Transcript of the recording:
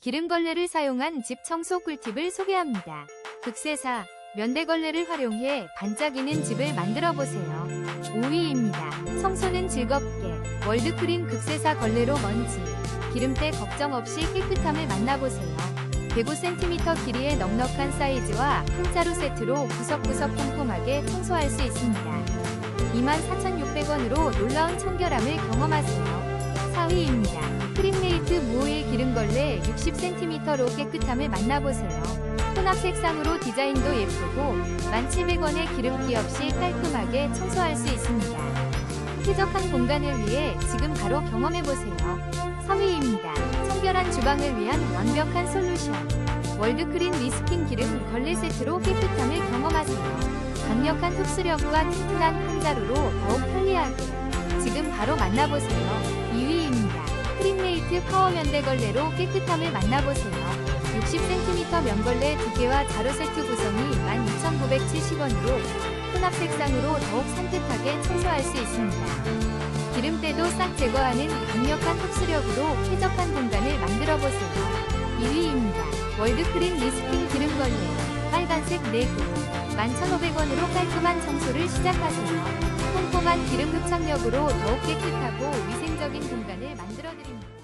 기름걸레를 사용한 집 청소 꿀팁을 소개합니다. 극세사, 면대걸레를 활용해 반짝이는 집을 만들어 보세요. 5위입니다. 청소는 즐겁게 월드크린 극세사 걸레로 먼지, 기름때 걱정 없이 깨끗함을 만나보세요. 105cm 길이의 넉넉한 사이즈와 한 자루 세트로 구석구석 꼼꼼하게 청소할 수 있습니다. 24,600원으로 놀라운 청결함을 경험하세요. 4위입니다. 크림 10cm로 깨끗함을 만나보세요. 혼합 색상으로 디자인도 예쁘고 1700원의 기름기 없이 깔끔하게 청소할 수 있습니다. 쾌적한 공간을 위해 지금 바로 경험해보세요. 3위입니다. 청결한 주방을 위한 완벽한 솔루션 월드크린 리스킨 기름 걸레 세트로 깨끗함을 경험하세요. 강력한 흡수력과 튼튼한 판자루로 더욱 편리하게 지금 바로 만나보세요. 2위입니다. 크림메이트 파워 면대 걸레로 깨끗함을 만나보세요. 60cm 면걸레 2개와 자루 세트 구성이 12,970원으로 혼합 색상으로 더욱 산뜻하게 청소할 수 있습니다. 기름때도 싹 제거하는 강력한 흡수력으로 쾌적한 공간을 만들어 보세요. 2위입니다. 월드크린 리스킨 기름걸레 빨간색 4개 11,500원으로 깔끔한 청소를 시작하세요. 꼼꼼한 기름 흡착력으로 더욱 깨끗하고 위생적인 공간을 만들어 드립니다.